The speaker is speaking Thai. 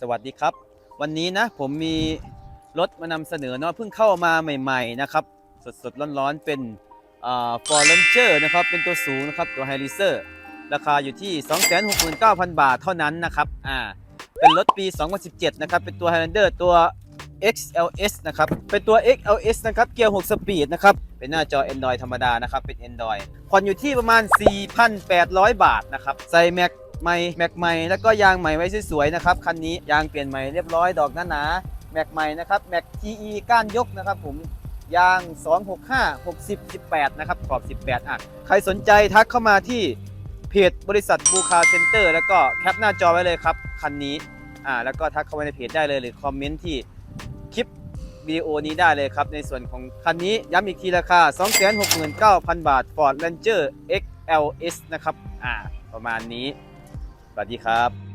สวัสดีครับ วันนี้นะผมมีรถมานำเสนอเนาะเพิ่งเข้ามาใหม่ ๆ นะครับ สดๆร้อนๆเป็นอ่า Ford Ranger นะครับ เป็นตัวสูงนะครับ ตัว h i ลิเซอร์ราคาอยู่ที่ 269,000 บาทเท่านั้นนะครับอ่าเป็นรถปี 2017 นะครับ เป็นตัว Highlander ตัว XLS นะครับ เป็นตัว XLS นะครับ เกียร์ 6 สปีดนะครับ เป็นหน้าจอ Android ธรรมดานะครับ เป็น Android ผ่อนอยู่ที่ประมาณ 4,800 บาทนะครับ ใส่แม็ก ใหม่แม็กใหม่แล้วก็ยางใหม่ไว้สวยๆนะครับคันนี้ยางเปลี่ยนใหม่เรียบร้อยดอกหนาๆแม็กใหม่นะครับแม็ก TE ก้านยกนะครับผมยาง 265 60 18 นะครับขอบ 18 อะ ใครสนใจทักเข้ามาที่เพจบริษัทบูคาเซ็นเตอร์แล้วก็แคปหน้าจอไว้เลยครับ คันนี้ อ่า แล้วก็ทักเข้าไปในเพจได้เลยหรือคอมเมนต์ที่คลิปวิดีโอนี้ได้เลยครับ ในส่วนของคันนี้ย้ำอีกทีราคา 269,000 บาท Ford Ranger XLS นะครับ อ่า ประมาณนี้ วัสดีครับ